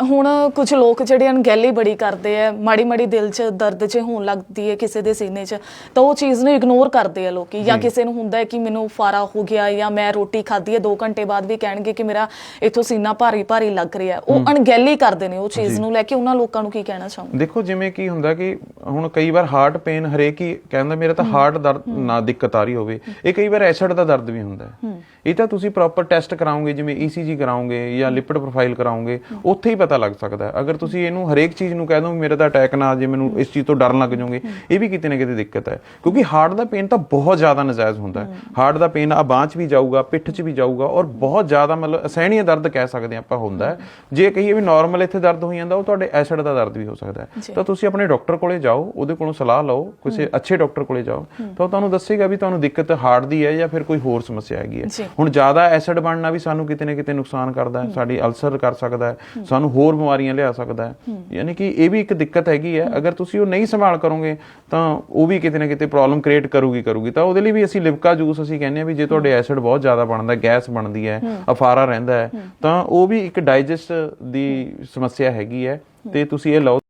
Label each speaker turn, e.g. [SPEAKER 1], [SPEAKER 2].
[SPEAKER 1] ਹੁਣ ਕੁਝ ਲੋਕ ਜਿਹੜੇ ਅਣਗਹਿਲੀ ਬੜੀ ਕਰਦੇ ਆ ਮਾੜੀ ਮਾੜੀ ਦਿਲ 'ਚ ਦਰਦ 'ਚ ਹੋਣ ਲੱਗਦੀ ਹੈ ਕਿਸੇ ਦੇ ਸੀਨੇ 'ਚ ਤਾਂ ਉਹ ਚੀਜ਼ ਨੂੰ ਇਗਨੋਰ ਕਰਦੇ ਆ ਲੋਕੀ ਜਾਂ ਕਿਸੇ ਨੂੰ ਹੁੰਦਾ ਹੈ ਕਿ ਮੈਨੂੰ ਫਾਰਾ ਹੋ ਗਿਆ ਜਾਂ ਮੈਂ ਰੋਟੀ ਖਾਧੀ ਹੈ 2 ਘੰਟੇ ਬਾਅਦ ਵੀ ਕਹਿਣਗੇ ਕਿ ਮੇਰਾ ਇੱਥੋਂ ਸੀਨਾ ਭਾਰੀ ਭਾਰੀ ਲੱਗ ਰਿਹਾ ਉਹ ਅਣਗਹਿਲੀ ਕਰਦੇ ਨੇ ਉਹ ਚੀਜ਼ ਨੂੰ ਲੈ ਕੇ ਉਹਨਾਂ ਲੋਕਾਂ ਨੂੰ ਕੀ ਕਹਿਣਾ ਚਾਹੋਗੇ?
[SPEAKER 2] ਦੇਖੋ ਜਿਵੇਂ ਕੀ ਹੁੰਦਾ ਕਿ ਹੁਣ ਕਈ ਵਾਰ ਹਾਰਟ ਪੇਨ ਹਰੇਕ ਹੀ ਕਹਿੰਦਾ ਮੇਰਾ ਤਾਂ ਹਾਰਟ ਦਰਦ ਨਾ ਦਿੱਕਤ ਆ ਰਹੀ ਹੋਵੇ ਇਹ ਕਈ ਵਾਰ ਐਸਿਡ ਦਾ ਦਰਦ ਵੀ ਹੁੰਦਾ ਇਹ ਤਾਂ ਤੁਸੀਂ ਪ੍ਰੋਪਰ ਟੈਸਟ ਕਰਾਓਗੇ ਜਿਵੇਂ ECG ਕਰਾਓਗੇ ਜਾਂ ਲਿਪਿਡ ਪ੍ਰੋਫਾਈਲ ਕਰਾਓਗੇ ਉੱਥੇ ਹੀ ਪਤਾ ਲੱਗ ਸਕਦਾ ਹੈ। ਅਗਰ ਤੁਸੀਂ ਇਹਨੂੰ ਹਰੇਕ ਚੀਜ਼ ਨੂੰ ਕਹਿ ਦੋ ਮੇਰਾ ਤਾਂ ਅਟੈਕ ਨਾ ਆ ਜੇ ਮੈਨੂੰ ਇਸ ਚੀਜ਼ ਤੋਂ ਡਰਨ ਲੱਗ ਜਾਓਗੇ ਇਹ ਵੀ ਕਿਤੇ ਨਾ ਕਿਤੇ ਦਿੱਕਤ ਹੈ। ਕਿਉਂਕਿ ਹਾਰਟ ਦਾ ਪੇਨ ਤਾਂ ਬਹੁਤ ਜ਼ਿਆਦਾ ਨਜਾਇਜ਼ ਹੁੰਦਾ ਹੈ। ਹਾਰਟ ਦਾ ਪੇਨ ਆ ਬਾਂਹ 'ਚ ਵੀ ਜਾਊਗਾ ਪਿੱਠ 'ਚ ਵੀ ਜਾਊਗਾ ਔਰ ਬਹੁਤ ਜ਼ਿਆਦਾ ਮਤਲਬ ਅਸਹਿਣੀय ਦਰਦ ਕਹਿ ਸਕਦੇ ਹਾਂ ਆਪਾਂ ਹੁੰਦਾ ਹੈ। ਜੇ ਕਹੀਏ ਵੀ ਨਾਰਮਲ ਇੱਥੇ ਦਰਦ ਹੋਈ ਜਾਂਦਾ ਉਹ ਤੁਹਾਡੇ ਐਸਿਡ ਦਾ ਦਰਦ ਵੀ ਹੋ ਸਕਦਾ ਹੈ। ਤਾਂ ਤੁਸੀਂ ਆਪਣੇ ਡਾਕਟਰ ਕੋਲੇ ਜਾਓ ਉਹਦੇ ਕੋਲੋਂ ਸਲਾਹ ਲਓ ਕਿਸੇ ਅੱਛੇ ਡਾਕਟਰ ਕੋਲੇ ਜਾਓ। ਤਾਂ ਉਹ ਤੁਹਾਨੂੰ ਦੱਸੇਗਾ ਵੀ ਤੁਹਾਨੂੰ ਦਿੱਕਤ ਹਾਰਟ ਦੀ ਹੈ ਜਾਂ ਫਿਰ ਕੋਈ ਹੋਰ ਸਮੱਸਿਆ ਹੈਗੀ। ਹੈ। ਹੁਣ ਜ਼ਿਆਦਾ ਐਸਿਡ ਬਣਨਾ ਵੀ ਸਾਨੂੰ ਕਿਤੇ ਨਾ ਕਿਤੇ ਨੁਕਸਾਨ ਕਰਦਾ ਹੈ ਸਾਡੀ ਅਲਸਰ ਕਰ ਸਕਦਾ ਹੈ। ਸਾਨੂੰ ਹੋਰ ਬਿਮਾਰੀਆਂ ਲਿਆ ਸਕਦਾ ਹੈ। ਯਾਨੀ ਕਿ ਇਹ ਵੀ ਇੱਕ ਦਿੱਕਤ ਹੈਗੀ ਹੈ। ਅਗਰ ਤੁਸੀਂ ਉਹ ਨਹੀਂ ਸੰਭਾਲ ਕਰੋਗੇ ਤਾਂ ਉਹ ਵੀ ਕਿਤੇ ਨਾ ਕਿਤੇ ਪ੍ਰੋਬਲਮ ਕ੍ਰੀਏਟ ਕਰੂਗੀ ਕਰੂਗੀ। ਤਾਂ ਉਹਦੇ ਲਈ ਵੀ ਅਸੀਂ ਲਿਵਕਾ ਜੂਸ ਅਸੀਂ ਕਹਿੰਦੇ ਆ ਵੀ ਜੇ ਤੁਹਾਡੇ ਐਸਿਡ ਬਹੁਤ ਜ਼ਿਆਦਾ ਬਣਦਾ ਗੈਸ ਬਣਦੀ ਹੈ ਅਫਾਰਾ ਰਹਿੰਦਾ ਹੈ ਤਾਂ ਉਹ ਵੀ ਇੱਕ ਡਾਈਜੈਸਟ ਦੀ ਸਮੱਸਿਆ ਹੈਗੀ ਹੈ। ਤੇ ਤੁਸੀਂ ਇਹ ਲਓ।